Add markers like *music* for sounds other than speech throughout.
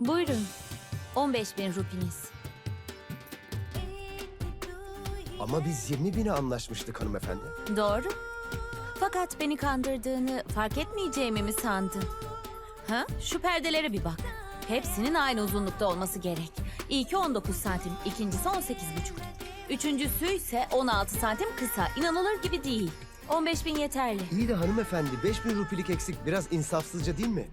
Buyurun. 15 bin rupiniz. Ama biz 20 bine anlaşmıştık hanımefendi. Doğru. Fakat beni kandırdığını fark etmeyeceğimi mi sandın? Ha? Şu perdelere bir bak. Hepsinin aynı uzunlukta olması gerek. İlki 19 santim, ikincisi 18,5. Üçüncüsü ise 16 santim kısa. İnanılır gibi değil. 15 bin yeterli. İyi de hanımefendi 5000 rupilik eksik biraz insafsızca değil mi?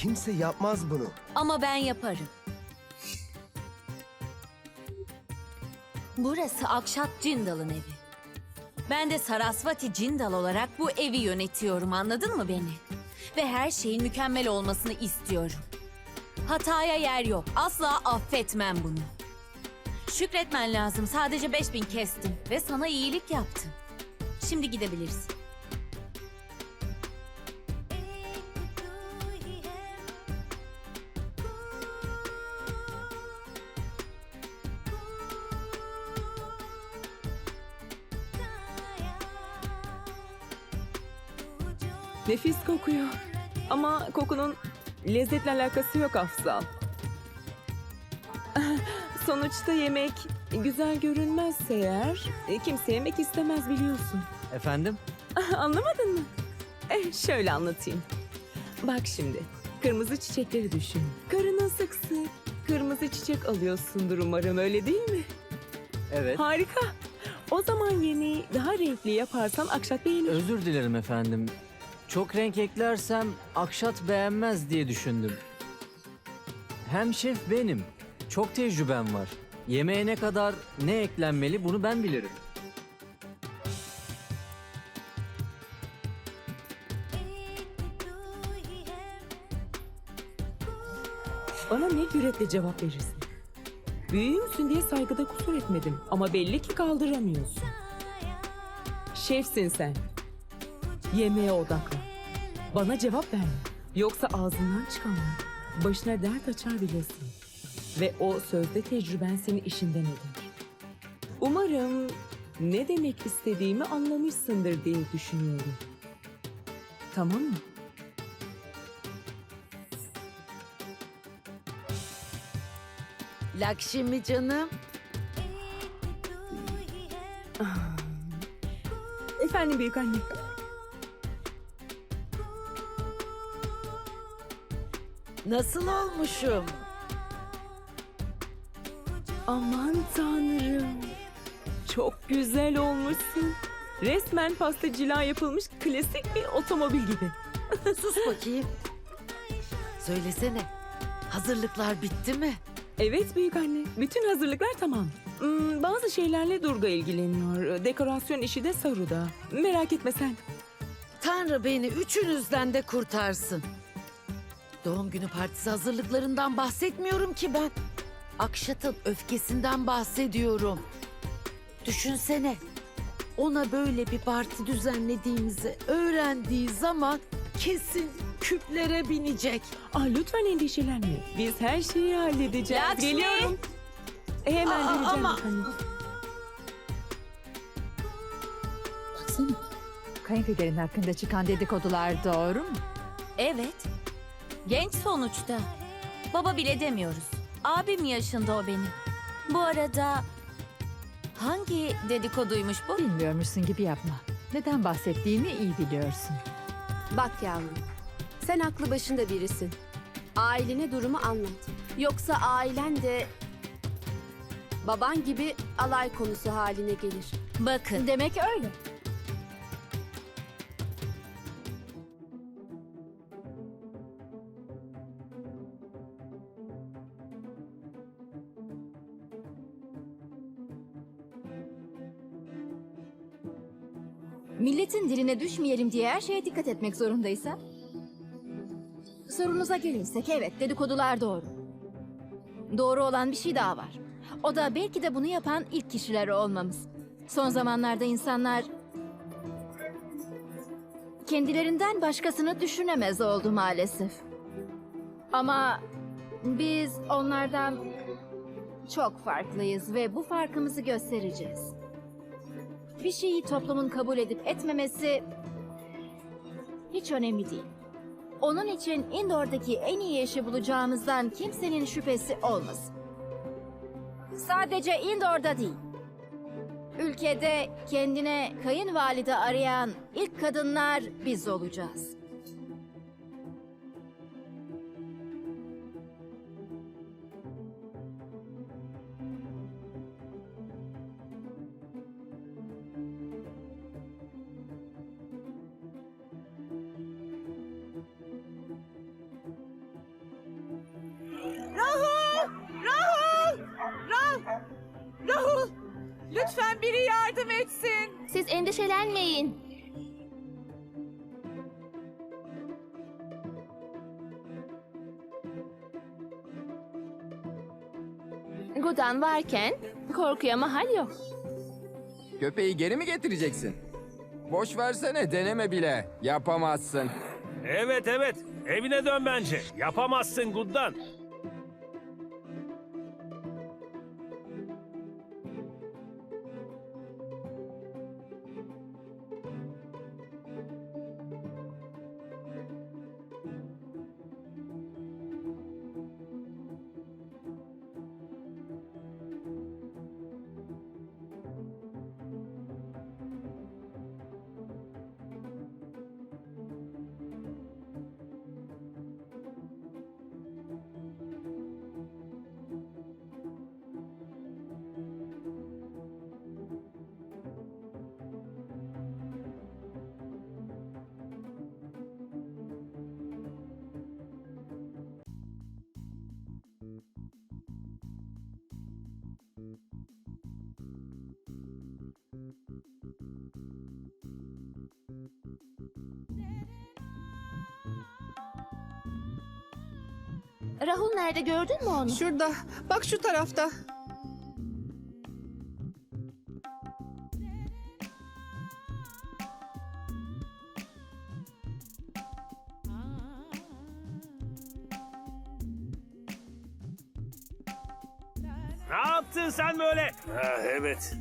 Kimse yapmaz bunu. Ama ben yaparım. Burası Akşat Cindal'ın evi. Ben de Sarasvati Cindal olarak bu evi yönetiyorum anladın mı beni? Ve her şeyin mükemmel olmasını istiyorum. Hataya yer yok. Asla affetmem bunu. Şükretmen lazım. Sadece 5000 kestim ve sana iyilik yaptım. Şimdi gidebilirsin. Nefis kokuyor. Ama kokunun lezzetle alakası yok Afzal. *laughs* Sonuçta yemek güzel görünmezse eğer e, kimse yemek istemez biliyorsun. Efendim? Anlamadın mı? Eh, şöyle anlatayım. Bak şimdi, kırmızı çiçekleri düşün. Karının sık sık kırmızı çiçek alıyorsundur umarım öyle değil mi? Evet. Harika. O zaman yemeği daha renkli yaparsan Akşat beğenir. Özür dilerim efendim. Çok renk eklersem Akşat beğenmez diye düşündüm. Hem şef benim. Çok tecrübem var. Yemeğe ne kadar ne eklenmeli bunu ben bilirim. Bana ne cüretle cevap verirsin? Büyüğümsün diye saygıda kusur etmedim ama belli ki kaldıramıyorsun. Şefsin sen. Yemeğe odaklan. Bana cevap verme. Yoksa ağzından çıkanlar başına dert açar bilesin. Ve o sözde tecrüben seni işinden eder. Umarım ne demek istediğimi anlamışsındır diye düşünüyorum. Tamam mı? Lakşimi canım. Efendim büyük anne. Nasıl olmuşum? Aman tanrım. Çok güzel olmuşsun. Resmen pastacılığa yapılmış klasik bir otomobil gibi. *laughs* Sus bakayım. Söylesene. Hazırlıklar bitti mi? Evet büyük anne. Bütün hazırlıklar tamam. Hmm, bazı şeylerle Durga ilgileniyor. Dekorasyon işi de Saru'da. Merak etme sen. Tanrı beni üçünüzden de kurtarsın. Doğum günü partisi hazırlıklarından bahsetmiyorum ki ben. Akşat'ın öfkesinden bahsediyorum. Düşünsene. Ona böyle bir parti düzenlediğimizi öğrendiği zaman kesin küplere binecek. Ah lütfen endişelenme. Biz her şeyi halledeceğiz. Lakşmi! Geliyorum. E, hemen Aa, vereceğim ama- anne. Baksana. Kayınpederin hakkında çıkan dedikodular doğru mu? Evet. Genç sonuçta. Baba bile demiyoruz. Abim yaşında o benim. Bu arada hangi dedikoduymuş bu? Bilmiyormuşsun gibi yapma. Neden bahsettiğimi iyi biliyorsun. Bak yavrum, sen aklı başında birisin. Ailene durumu anlat. Yoksa ailen de baban gibi alay konusu haline gelir. Bakın Demek öyle. Milletin diline düşmeyelim diye her şeye dikkat etmek zorundaysa. Sorunuza gelirsek evet dedikodular doğru. Doğru olan bir şey daha var. O da belki de bunu yapan ilk kişiler olmamız. Son zamanlarda insanlar kendilerinden başkasını düşünemez oldu maalesef. Ama biz onlardan çok farklıyız ve bu farkımızı göstereceğiz. Bir şeyi toplumun kabul edip etmemesi hiç önemli değil. Onun için indoor'daki en iyi eşi bulacağımızdan kimsenin şüphesi olmasın. Sadece indoor'da değil. Ülkede kendine kayınvalide arayan ilk kadınlar biz olacağız. Varken korkuya mahal yok. Köpeği geri mi getireceksin? Boş versene deneme bile. Yapamazsın. Evet evet. Evine dön bence. Yapamazsın Guddan. Rahul nerede gördün mü onu? Şurada. Bak şu tarafta. Ne yaptın sen böyle? Ha, evet.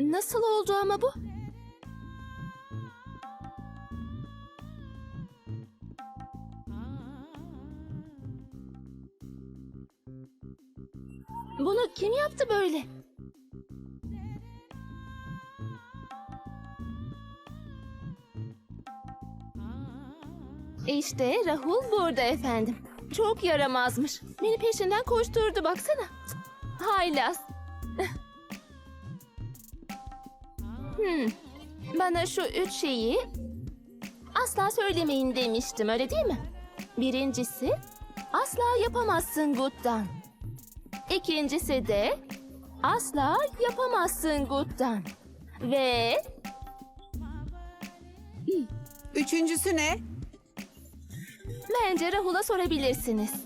Nasıl oldu ama bu? Bunu kim yaptı böyle? İşte Rahul burada efendim. Çok yaramazmış. Beni peşinden koşturdu baksana. Haylaz. Bana şu üç şeyi asla söylemeyin demiştim öyle değil mi? Birincisi asla yapamazsın Gut'tan. İkincisi de asla yapamazsın Gut'tan. Ve Üçüncüsü ne? bence Rahul'a sorabilirsiniz.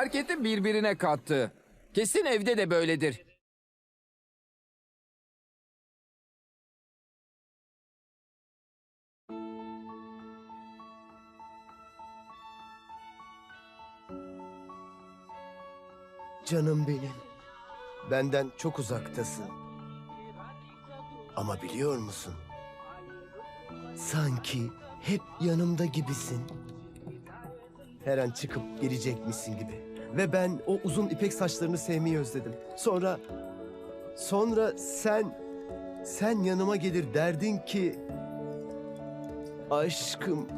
Marketi birbirine kattı. Kesin evde de böyledir. Canım benim. Benden çok uzaktasın. Ama biliyor musun? Sanki hep yanımda gibisin. Her an çıkıp gelecekmişsin gibi. Ve ben o uzun ipek saçlarını sevmeyi özledim. Sonra... Sonra sen... Sen yanıma gelir derdin ki... Aşkım...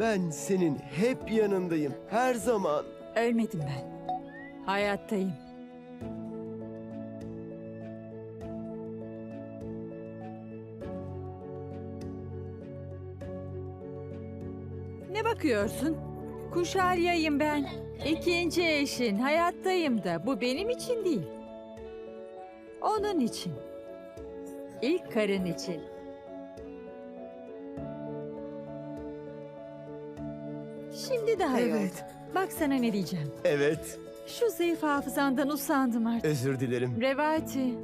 Ben senin hep yanındayım. Her zaman. Ölmedim ben. Hayattayım. Ne bakıyorsun? Kuşarya'yım ben. İkinci eşin, hayattayım da. Bu benim için değil. Onun için. İlk karın için. Şimdi daha iyi Evet. oldu. Bak sana ne diyeceğim. Evet. Şu zayıf hafızandan usandım artık. Özür dilerim. Revati,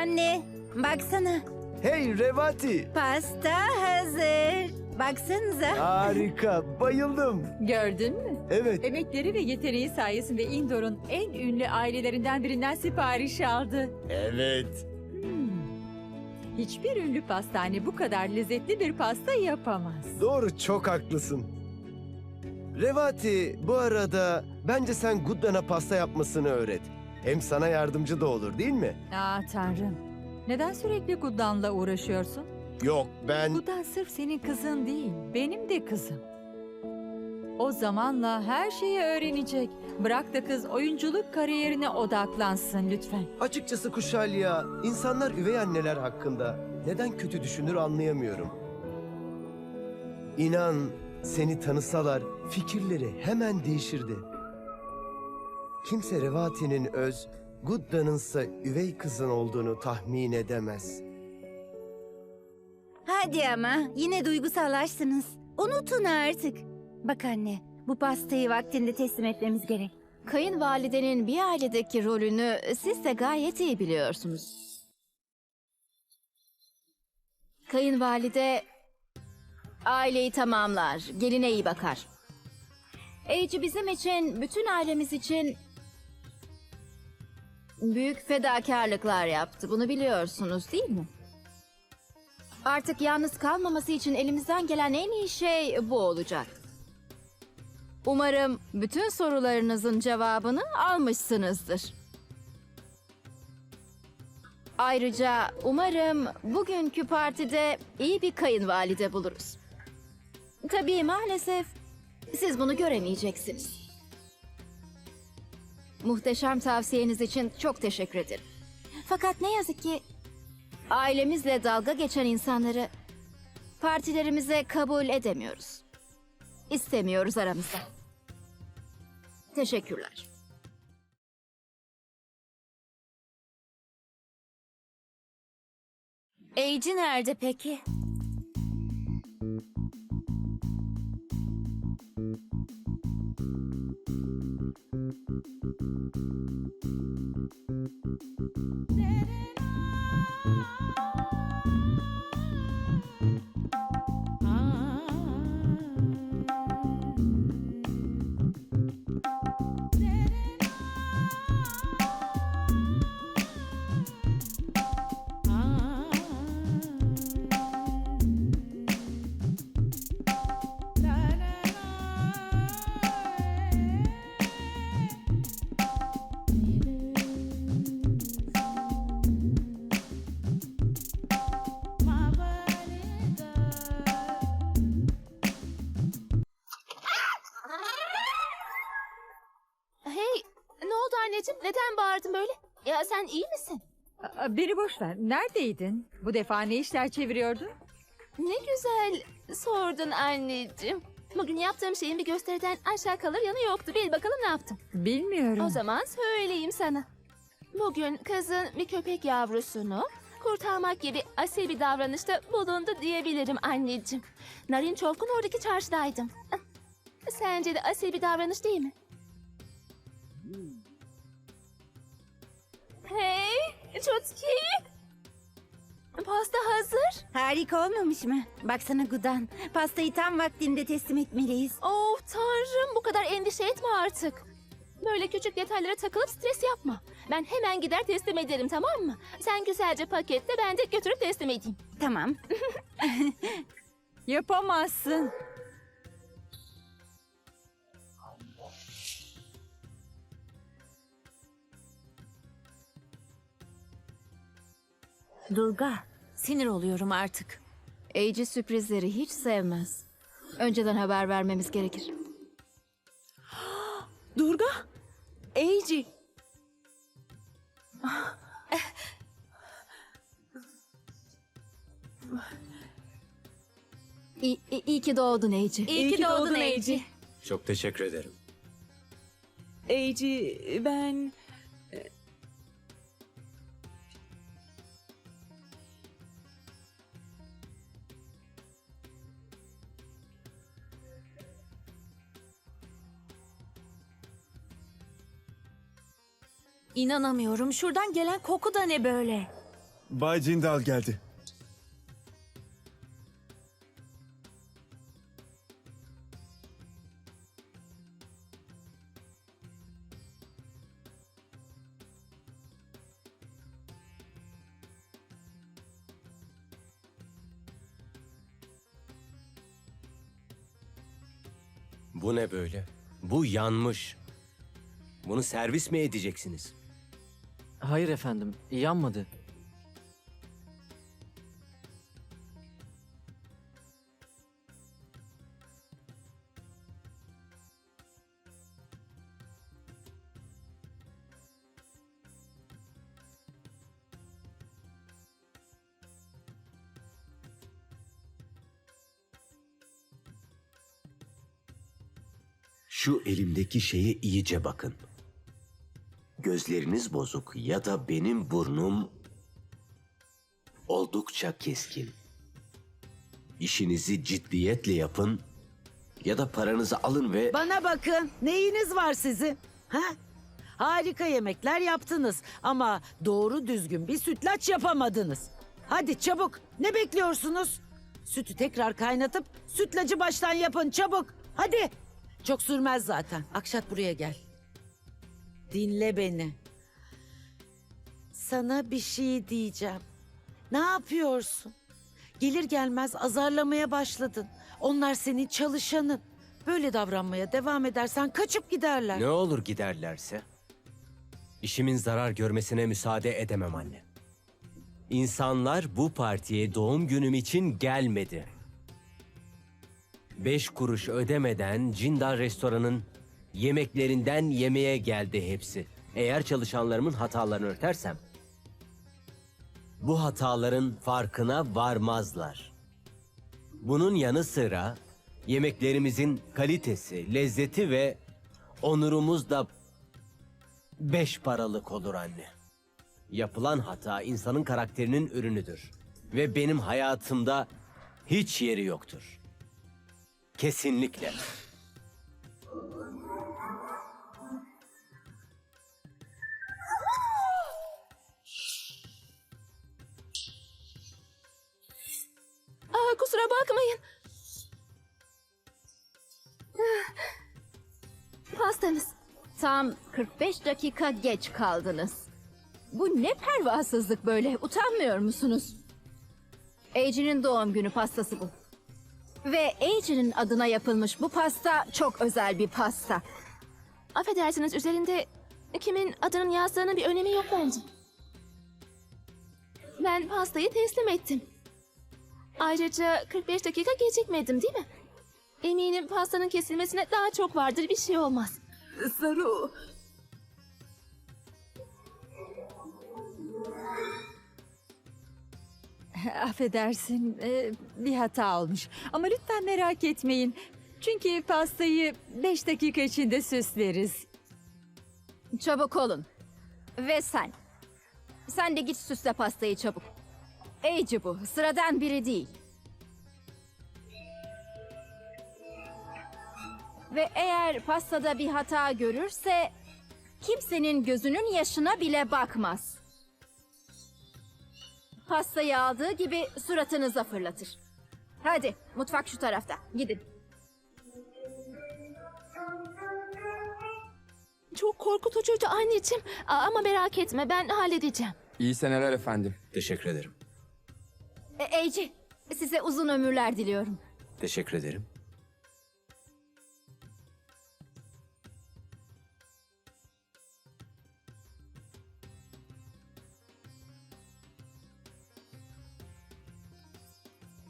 Anne, baksana. Hey Revati. Pasta hazır. Baksanıza. Harika. Bayıldım. gördün mü? Evet. Emekleri ve yeteneği sayesinde Indor'un en ünlü ailelerinden birinden sipariş aldı. Evet. Hiçbir ünlü pastane bu kadar lezzetli bir pasta yapamaz. Doğru çok haklısın. Revati bu arada bence sen Guddan'a pasta yapmasını öğret. Hem sana yardımcı da olur değil mi? Aa tanrım. Neden sürekli Gudan'la uğraşıyorsun? Yok ben... Gudan sırf senin kızın değil, benim de kızım. O zamanla her şeyi öğrenecek. Bırak da kız oyunculuk kariyerine odaklansın lütfen. Açıkçası Kuşalya, insanlar üvey anneler hakkında neden kötü düşünür anlayamıyorum. İnan seni tanısalar fikirleri hemen değişirdi. Kimse Revati'nin öz, Gudda'nınsa üvey kızın olduğunu tahmin edemez. Hadi ama yine duygusallaştınız. Unutun artık. Bak anne, bu pastayı vaktinde teslim etmemiz gerek. Kayınvalidenin bir ailedeki rolünü siz de gayet iyi biliyorsunuz. Kayınvalide aileyi tamamlar, geline iyi bakar. Eci bizim için, bütün ailemiz için büyük fedakarlıklar yaptı. Bunu biliyorsunuz değil mi? Artık yalnız kalmaması için elimizden gelen en iyi şey bu olacak. Umarım bütün sorularınızın cevabını almışsınızdır. Ayrıca umarım bugünkü partide iyi bir kayınvalide buluruz. Tabii maalesef siz bunu göremeyeceksiniz. Muhteşem tavsiyeniz için çok teşekkür ederim. Fakat ne yazık ki ailemizle dalga geçen insanları partilerimize kabul edemiyoruz. İstemiyoruz aramızda. Teşekkürler. Eyci nerede peki? Hey, anneciğim? Neden bağırdın böyle? Ya sen iyi misin? Aa, Beni boş ver. Neredeydin? Bu defa ne işler çeviriyordun? Ne güzel sordun anneciğim. Bugün yaptığım şeyin bir gösteriden aşağı kalır yanı yoktu. Bil bakalım ne yaptım. Bilmiyorum. O zaman söyleyeyim sana. Bugün kızın bir köpek yavrusunu kurtarmak gibi asil bir davranışta bulundu diyebilirim anneciğim. Narin Çolkun oradaki çarşıdaydım. Sence de asil bir davranış değil mi? Hey, Çotki. Pasta hazır. Harika olmamış mı? Baksana Gudan. Pastayı tam vaktinde teslim etmeliyiz. Oh tanrım bu kadar endişe etme artık. Böyle küçük detaylara takılıp stres yapma. Ben hemen gider teslim ederim tamam mı? Sen güzelce paketle ben de götürüp teslim edeyim. Tamam. *laughs* *laughs* Yapamazsın. Durga, sinir oluyorum artık. Eiji sürprizleri hiç sevmez. Önceden haber vermemiz gerekir. *gasps* Durga, Eiji. *gasps* İyi, iyi, ki doğdun Eiji. İyi, ki doğdun Eci. Çok teşekkür ederim. Eiji, ben... İnanamıyorum. Şuradan gelen koku da ne böyle? Bay Cindal geldi. Bu ne böyle? Bu yanmış. Bunu servis mi edeceksiniz? Hayır efendim, yanmadı. Şu elimdeki şeye iyice bakın. Gözleriniz bozuk ya da benim burnum oldukça keskin. İşinizi ciddiyetle yapın ya da paranızı alın ve Bana bakın. Neyiniz var sizin? Ha? Harika yemekler yaptınız ama doğru düzgün bir sütlaç yapamadınız. Hadi çabuk. Ne bekliyorsunuz? Sütü tekrar kaynatıp sütlacı baştan yapın çabuk. Hadi. Çok sürmez zaten. Akşat buraya gel. Dinle beni. Sana bir şey diyeceğim. Ne yapıyorsun? Gelir gelmez azarlamaya başladın. Onlar senin çalışanın. Böyle davranmaya devam edersen kaçıp giderler. ne olur giderlerse işimin zarar görmesine müsaade edemem anne. İnsanlar bu partiye doğum günüm için gelmedi. Beş kuruş ödemeden Cindar restoranın yemeklerinden yemeğe geldi hepsi. Eğer çalışanlarımın hatalarını örtersem, bu hataların farkına varmazlar. Bunun yanı sıra yemeklerimizin kalitesi, lezzeti ve onurumuz da beş paralık olur anne. Yapılan hata insanın karakterinin ürünüdür. Ve benim hayatımda hiç yeri yoktur. Kesinlikle. Aa, kusura bakmayın. Pastanız. Tam 45 dakika geç kaldınız. Bu ne pervasızlık böyle? Utanmıyor musunuz? Eiji'nin doğum günü pastası bu. Ve Eiji'nin adına yapılmış bu pasta çok özel bir pasta. Affedersiniz üzerinde kimin adının yazdığının bir önemi yok bence. Ben pastayı teslim ettim. Ayrıca 45 dakika gecikmedim değil mi? Eminim pastanın kesilmesine daha çok vardır bir şey olmaz. Saru, Affedersin, e, bir hata olmuş. Ama lütfen merak etmeyin. Çünkü pastayı 5 dakika içinde süsleriz. Çabuk olun. Ve sen. Sen de git süsle pastayı çabuk. Eiji bu. Sıradan biri değil. Ve eğer pastada bir hata görürse kimsenin gözünün yaşına bile bakmaz. Pastayı aldığı gibi suratınıza fırlatır. Hadi mutfak şu tarafta. Gidin. Çok korkutucuydu anneciğim. Ama merak etme ben halledeceğim. İyi seneler efendim. Teşekkür ederim. E, Eci, size uzun ömürler diliyorum. Teşekkür ederim.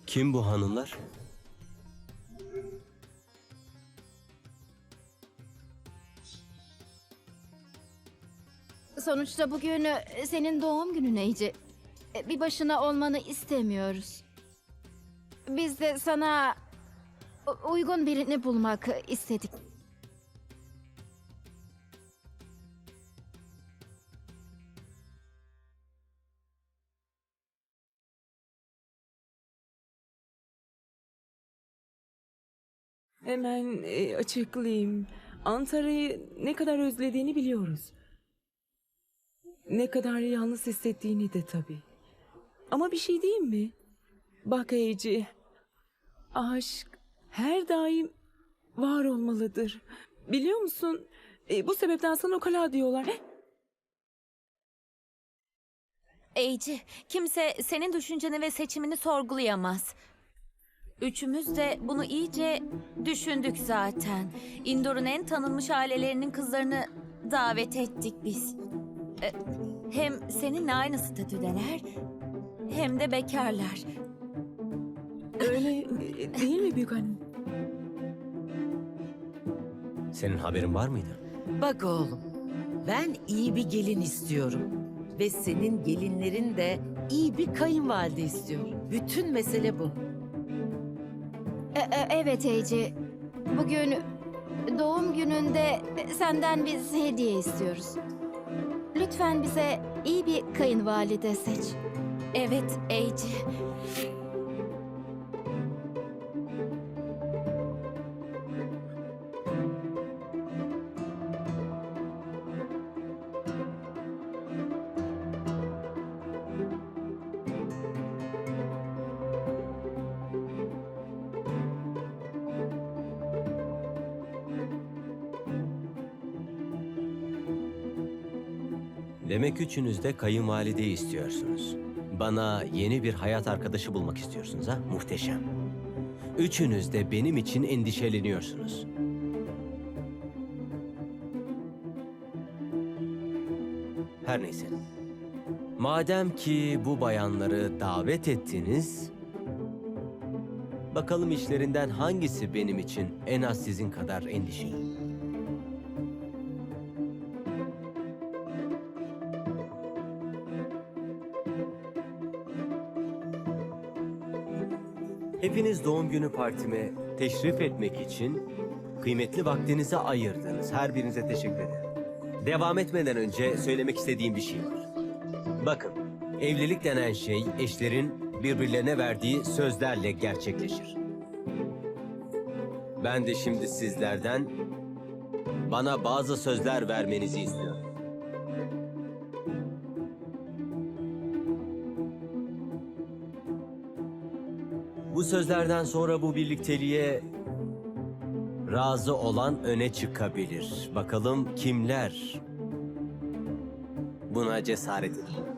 Kim bu hanımlar? Sonuçta bugün e, senin doğum günün Eci. E, Bir başına olmanı istemiyoruz. Biz de sana uygun birini bulmak istedik. Hemen e, açıklayayım. Antalya'yı ne kadar özlediğini biliyoruz. Ne kadar yalnız hissettiğini de tabii. Ama bir şey diyeyim mi? Bak Eci, aşk her daim var olmalıdır. Biliyor musun? E, bu sebepten sana ukala diyorlar. Eh, Eci, kimse senin düşünceni ve seçimini sorgulayamaz. Üçümüz de bunu iyice düşündük zaten. Indor'un en tanınmış ailelerinin kızlarını davet ettik biz. E, Hem seninle aynı statüdeler hem de bekarlar. Öyle e, değil mi büyük anne? Senin haberin var mıydı? Bak oğlum, ben iyi bir gelin istiyorum. Ve senin gelinlerin de iyi bir kayınvalide istiyor. Bütün mesele bu. E, e, evet Eci, bugün doğum gününde senden biz hediye istiyoruz. Lütfen bize iyi bir kayınvalide seç. Evet Eci. Demek üçünüz de kayınvalideyi istiyorsunuz. Bana yeni bir hayat arkadaşı bulmak istiyorsunuz ha? Muhteşem. Üçünüz de benim için endişeleniyorsunuz. Her neyse. Madem ki bu bayanları davet ettiniz, bakalım işlerinden hangisi benim için en az sizin kadar endişeli. Hepiniz doğum günü partime teşrif etmek için kıymetli vaktinizi ayırdınız. Her birinize teşekkür ederim. Devam etmeden önce söylemek istediğim bir şey var. Bakın, evlilik denen şey eşlerin birbirlerine verdiği sözlerle gerçekleşir. Ben de şimdi sizlerden bana bazı sözler vermenizi istiyorum. Bu sözlerden sonra bu birlikteliğe razı olan öne çıkabilir. Bakalım kimler buna cesaret ediyor.